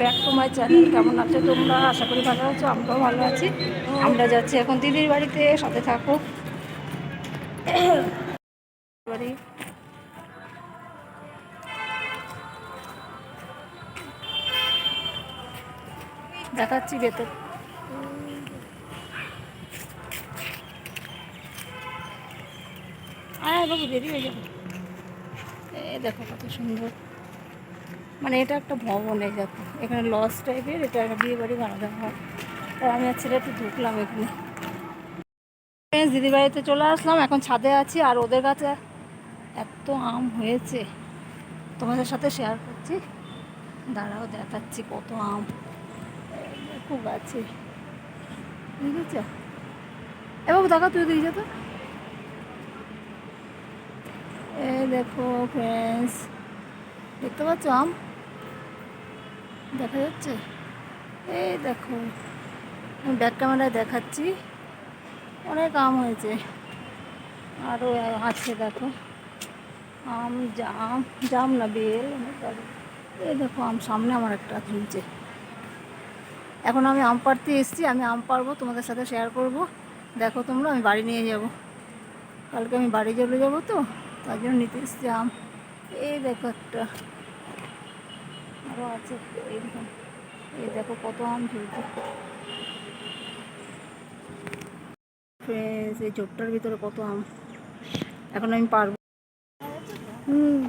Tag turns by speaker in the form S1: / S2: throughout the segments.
S1: Back to my channel কেমন আছো তোমরা? আশা করি ভালো আছো, আমরাও ভালো আছি। আমরা যাচ্ছি এখন দিদির বাড়িতে, সাথে থাকো। বাড়ি। দেখাচ্ছি ভেতর। আয় বাবু, দেরি হয়ে যাবে। এ দেখো কত সুন্দর। মানে এটা একটা ভবন এই দেখো এখানে লজ টাইপের এটা একটা বিয়ে বাড়ি বানানো হয়। তো আমি আর ছেলে একটু ঢুকলাম এখানে। দিদি বাড়িতে চলে আসলাম, এখন ছাদে আছি আর ওদের কাছে এত আম হয়েছে। তোমাদের সাথে শেয়ার করছি। দাঁড়াও, দেখাচ্ছি কত আম। খুব আছে। বুঝেছ এ বাবু দেখা তুই দিয়ে যেত এই দেখো ফ্রেন্ডস দেখতে পাচ্ছ আম? দেখা যাচ্ছে? এই দেখো, আমি ব্যাক ক্যামেরায় দেখাচ্ছি। অনেক আম হয়েছে। আরও আছে দেখো। আম, জাম জাম না বেল, অনেক। এই দেখো, আম সামনে আমার একটা ঝুলছে। এখন আমি আম পাড়তে এসেছি, আমি আম পারব তোমাদের সাথে শেয়ার করব। দেখো তোমরা, আমি বাড়ি নিয়ে যাব। কালকে আমি বাড়ি চলে যাব তো, তার জন্য নিতে এসেছি আম। এই দেখো একটা। আরও আছে। এই দেখো এই দেখো কত আম ঝুলছে ফ্রেন্ডস এই ঝোপটার ভিতরে কত আম। এখন আমি পারব। হুম।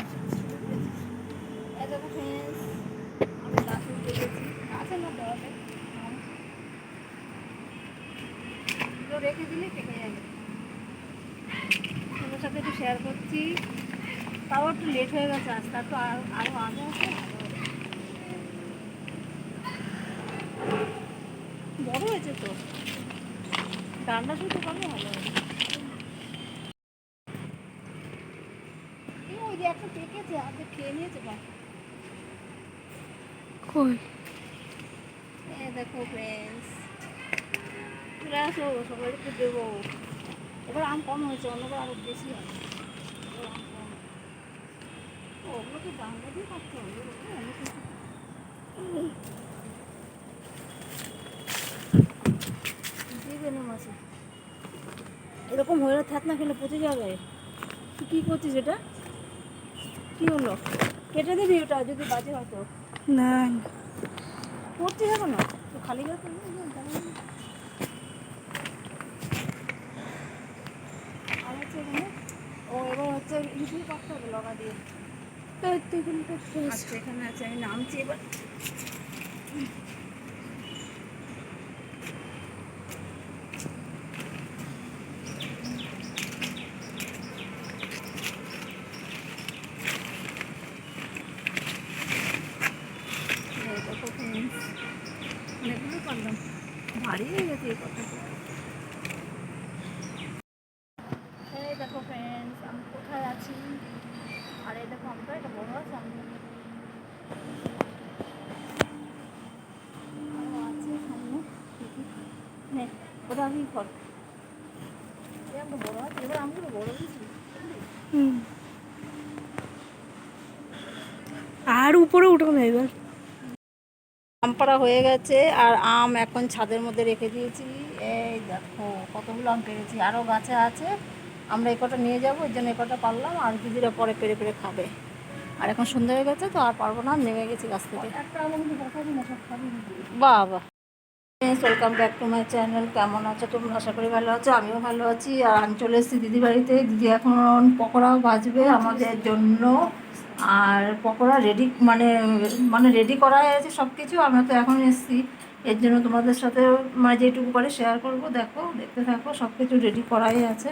S1: রেখে দিলে পেকে যাবে। তোমাদের সাথে একটু শেয়ার করছি। তাও একটু লেট হয়ে গেছে আজ তার তো আরও আগে আছে। বড় হয়েছে তো। রান্না শুরু করলে ভালো হবে। ওই যে একটা পেকেছে আগে খেয়ে নিয়েছে বা
S2: কই?
S1: এ দেখো ফ্রেন্ডস চলে আসো সবাই একটু দেবো। এবার আম কম হয়েছে অন্যবার আরও বেশি হবে। ওগুলোকে বাংলা দিয়ে কাটতে হবে ওগুলো অনেক কিছু। দিবে না মাসে এরকম হয়ে থাক না খেলে পচে যাবে। তুই কী করছিস এটা? কী হলো? কেটে দিবি ওটা যদি বাজে হয় তো
S2: না
S1: পড়তে যাব না তো খালি গেছে আর হচ্ছে এখানে? ও এবার হচ্ছে ইউটিউব করতে হবে লগা দিয়ে। আচ্ছা এখানে আছে আমি নামছি এবার এই দেখো friends, অনেকগুলো পারলাম ভারী হয়ে গেছে এই কথাটা এই দেখো ফ্রেন্ডস আমি কোথায় আছি? আর এই দেখো আমটা এটা বড় আছে আমি আছে সামনে। ওটা আমি বড় আছে এবার বড়
S2: হুম। আর উপরে উঠো না এবার।
S1: আম পাড়া হয়ে গেছে, আর আম এখন ছাদের মধ্যে রেখে দিয়েছি। এই দেখো, কতগুলো আম পেরেছি। আরও গাছে আছে। আমরা এই কটা নিয়ে যাব, এর জন্য এই কটা পারলাম, আর দিদিরা পরে পেরে পেরে খাবে। আর এখন সন্ধ্যা হয়ে গেছে, তো আর পারব না, নেমে গেছি গাছ থেকে। বাবা। Welcome back to my channel কেমন আছো তোমরা? আশা করি ভালো আছো, আমিও ভালো আছি। আর আমি চলে এসেছি দিদি বাড়িতে। দিদি এখন পকোড়াও ভাজবে আমাদের জন্য। আর পকোড়া রেডি মানে মানে রেডি করা হয়েছে সব কিছু আমরা তো এখন এসেছি। এর জন্য তোমাদের সাথে মানে যেটুকু পারি শেয়ার করব। দেখো, দেখতে থাকো সব কিছু রেডি করাই আছে।